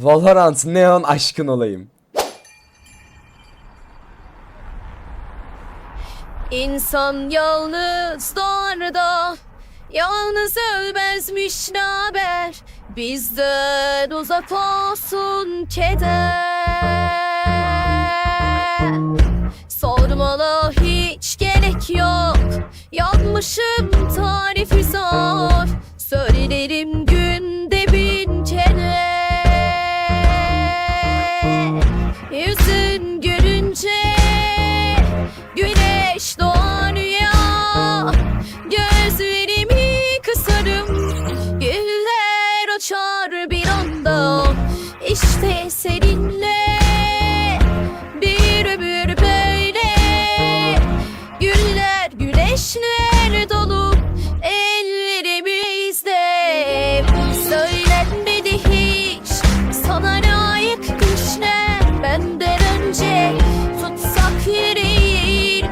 Valorant Neon aşkın olayım. İnsan yalnız doğar da Yalnız ölmezmiş ne haber Bizden uzak olsun keder. Sormana hiç gerek yok Yanmışım tarifi zor Söylerim güneşler dolu? Ellerimizde Söylenmedi hiç. Sana layık düşler Benden önce Tutsak yüreğin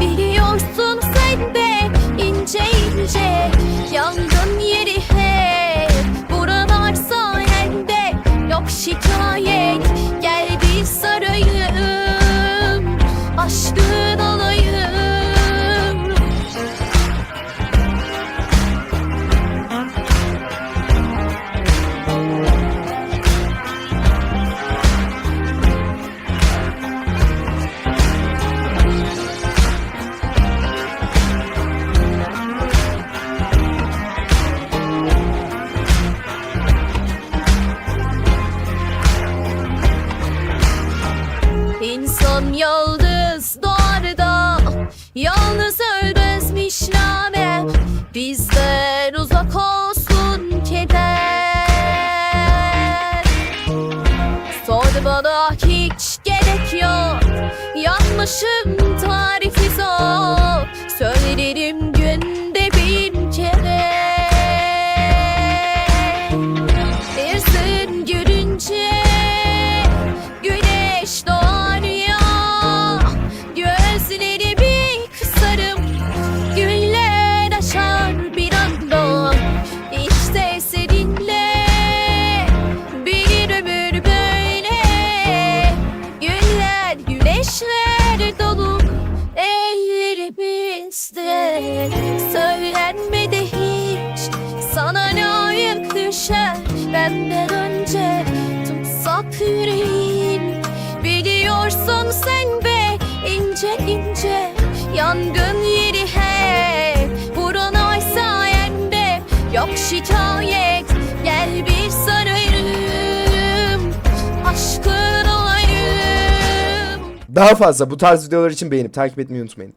Biliyorsun sen de ince ince Yangın yeri hep. Buralar sayende Yok şikayet yalnız doğar da Yalnız ölmezmiş name. Bizden uzak olsun keder. Sor bana hiç gerek yok. Yanmışım tarifi Ellerimizde Söylenmedi hiç. Sana layık düşer? Benden önce Tutsak yüreğin. Biliyorsun sen be ince ince. Yangın yeri hep Buranay sayende. Yok şikayet Gel bir sarayım. Aşkın olayım Daha fazla bu tarz videolar için beğenip takip etmeyi unutmayın.